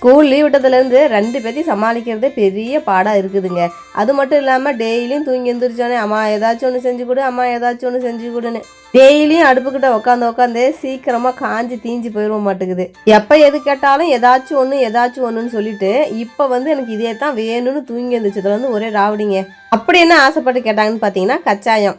School leave விட்டதுலேருந்து ரெண்டு பேர்த்தையும் சமாளிக்கிறதே பெரிய பாடாக இருக்குதுங்க. அது மட்டும் இல்லாமல் டெய்லியும் தூங்கி எந்திரிச்சோன்னே அம்மா ஏதாச்சும் ஒன்று செஞ்சு கொடு அம்மா ஏதாச்சும் ஒன்று செஞ்சு கொடுன்னு. டெய்லியும் அடுப்புக்கிட்ட உட்காந்து உட்காந்து சீக்கிரமாக காஞ்சி தீஞ்சு போயிட மாட்டேங்குது எப்போ எது கேட்டாலும் ஏதாச்சும் ஒன்று ஏதாச்சும் ஒன்றுன்னு சொல்லிட்டு இப்போ வந்து எனக்கு இதே தான் வேணும்னு தூங்கி எழுந்திரிச்சதுல வந்து ஒரே ராவடிங்க. அப்படி என்ன ஆசைப்பட்டு கேட்டாங்கன்னு பார்த்தீங்கன்னா கச்சாயம்.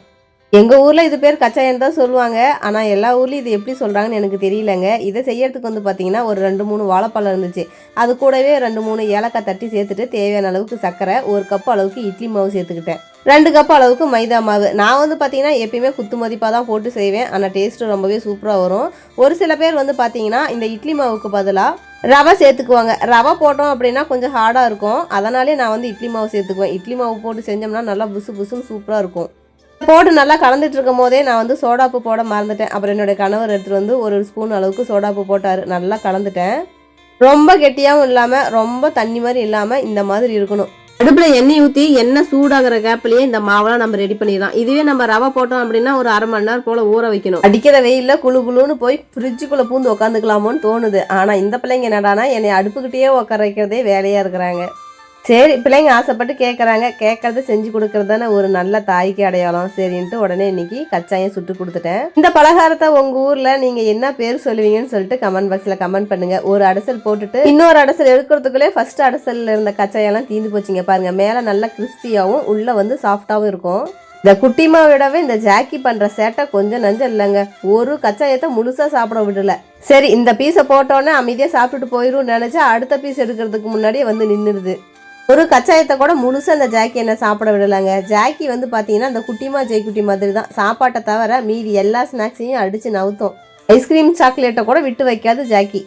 எங்கள் ஊரில் இது பேர் கச்சாயம் தான் சொல்லுவாங்க. ஆனால் எல்லா ஊர்லேயும் இது எப்படி சொல்கிறாங்கன்னு எனக்கு தெரியலங்க. இதை செய்யறதுக்கு வந்து பார்த்திங்கன்னா ஒரு ரெண்டு மூணு வாழைப்பழம் இருந்துச்சு. அது கூடவே ரெண்டு மூணு ஏலக்காய் தட்டி சேர்த்துட்டு தேவையான அளவுக்கு சர்க்கரை ஒரு கப் அளவுக்கு இட்லி மாவு சேர்த்துக்கிட்டேன். ரெண்டு கப் அளவுக்கு மைதா மாவு. நான் வந்து பார்த்தீங்கன்னா எப்பயுமே குத்து மதிப்பாக தான் போட்டு செய்வேன். ஆனால் டேஸ்ட்டு ரொம்பவே சூப்பராக வரும். ஒரு சில பேர் வந்து பார்த்தீங்கன்னா இந்த இட்லி மாவுக்கு பதிலாக ரவை சேர்த்துக்குவாங்க. ரவை போட்டோம் அப்படின்னா கொஞ்சம் ஹார்டாக இருக்கும். அதனாலே நான் வந்து இட்லி மாவு சேர்த்துக்குவேன். இட்லி மாவு போட்டு செஞ்சோம்னா நல்லா புசு புசுன்னு சூப்பராக இருக்கும். போட்டு நல்லா கலந்துட்டு இருக்கும் போதே நான் வந்து சோடாப்பு போட மறந்துட்டேன். அப்புறம் என்னுடைய கணவர் எடுத்துகிட்டு வந்து ஒரு ஸ்பூன் அளவுக்கு சோடாப்பு போட்டார். நல்லா கலந்துட்டேன். ரொம்ப கெட்டியாகவும் இல்லாமல் ரொம்ப தண்ணி மாதிரி இல்லாமல் இந்த மாதிரி இருக்கணும். அடுப்பில் எண்ணெய் ஊற்றி எண்ணெய் சூடாகிற கேப்லேயே இந்த மாவெல்லாம் நம்ம ரெடி பண்ணிடலாம். இதுவே நம்ம ரவை போட்டோம் அப்படின்னா ஒரு அரை மணி நேரம் போல் ஊற வைக்கணும். அடிக்கிற வெயிலில் குளு குளுன்னு போய் ஃப்ரிட்ஜுக்குள்ளே பூந்து உட்காந்துக்கலாமோன்னு தோணுது. ஆனால் இந்த பிள்ளைங்க என்னடானா என்னை அடுப்புக்கிட்டேயே உட்கார வைக்கிறதே வேலையாக இருக்கிறாங்க. சரி பிள்ளைங்க ஆசைப்பட்டு கேட்குறாங்க கேட்கறத செஞ்சு கொடுக்கறது தானே ஒரு நல்ல தாய்க்கு அடையாளம். சரின்ட்டு உடனே இன்னைக்கு கச்சாயம் சுட்டு கொடுத்துட்டேன். இந்த பலகாரத்தை உங்க ஊர்ல நீங்க என்ன பேர் சொல்லுவீங்கன்னு சொல்லிட்டு கமெண்ட் பாக்ஸ்ல கமெண்ட் பண்ணுங்க. ஒரு அடசல் போட்டுட்டு இன்னொரு அடசல் எடுக்கிறதுக்குள்ளே ஃபர்ஸ்ட் அடசல்ல இருந்த கச்சாயெல்லாம் தீந்து போச்சுங்க. பாருங்க மேலே நல்லா கிறிஸ்பியாகவும் உள்ள வந்து சாஃப்டாகவும் இருக்கும். இந்த குட்டிமா விடவே இந்த ஜாக்கி பண்ற சேட்டை கொஞ்சம் நஞ்சம் இல்லைங்க. ஒரு கச்சாயத்தை முழுசா சாப்பிட விடல. சரி இந்த பீஸை போட்டோன்னே அமைதியாக சாப்பிட்டுட்டு போயிடும் நினைச்சா அடுத்த பீஸ் எடுக்கிறதுக்கு முன்னாடியே வந்து நின்றுடுது ஒரு கச்சாயத்தை கூட முழுசாக அந்த ஜாக்கி என்ன சாப்பிட விடலைங்க. ஜாக்கி வந்து பார்த்தீங்கன்னா அந்த குட்டிமா ஜெய்குட்டி மாதிரி தான். சாப்பாட்டை தவிர மீதி எல்லா ஸ்நாக்ஸையும் அடித்து நவுத்தும். ஐஸ்கிரீம் சாக்லேட்டை கூட விட்டு வைக்காது ஜாக்கி.